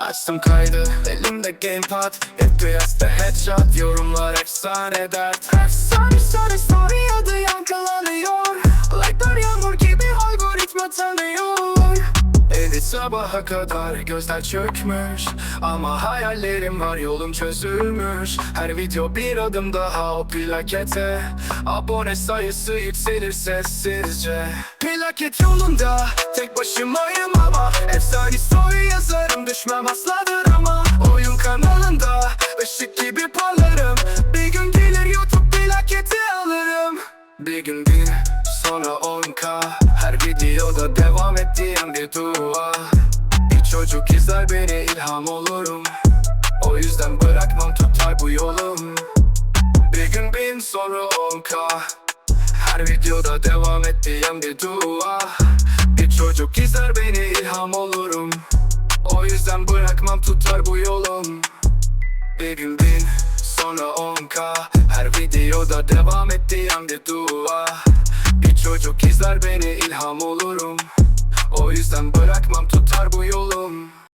Açtım kaydı elimde gamepad. FPS'te headshot yorumlar efsane dert. Efsane story story adı yankılanıyor. Like'lar yağmur gibi algoritma tanıyor. Edit sabaha kadar gözler çökmüş. Ama hayallerim var yolum çözülmüş. Her video bir adım daha o plakete. Abone sayısı yükselir sessizce. Plaket yolunda tek başımayım ama Efsane story düşmem asla ama Oyun kanalında ışık gibi parlarım. Bir gün gelir YouTube plaketi alırım. Bir gün bin sonra 10k Her videoda devam ettiğim bir dua. Bir çocuk izler beni ilham olurum. O yüzden bırakmam tutar bu yolum Bir gün bin sonra 10k Her videoda devam ettiğim bir dua. Bir çocuk izler beni ilham olurum O yüzden bırakmam tutar bu yolum. Bir gün bin sonra 10k Her videoda devam ettiğim bir dua. Bir çocuk izler beni ilham olurum. O yüzden bırakmam tutar bu yolum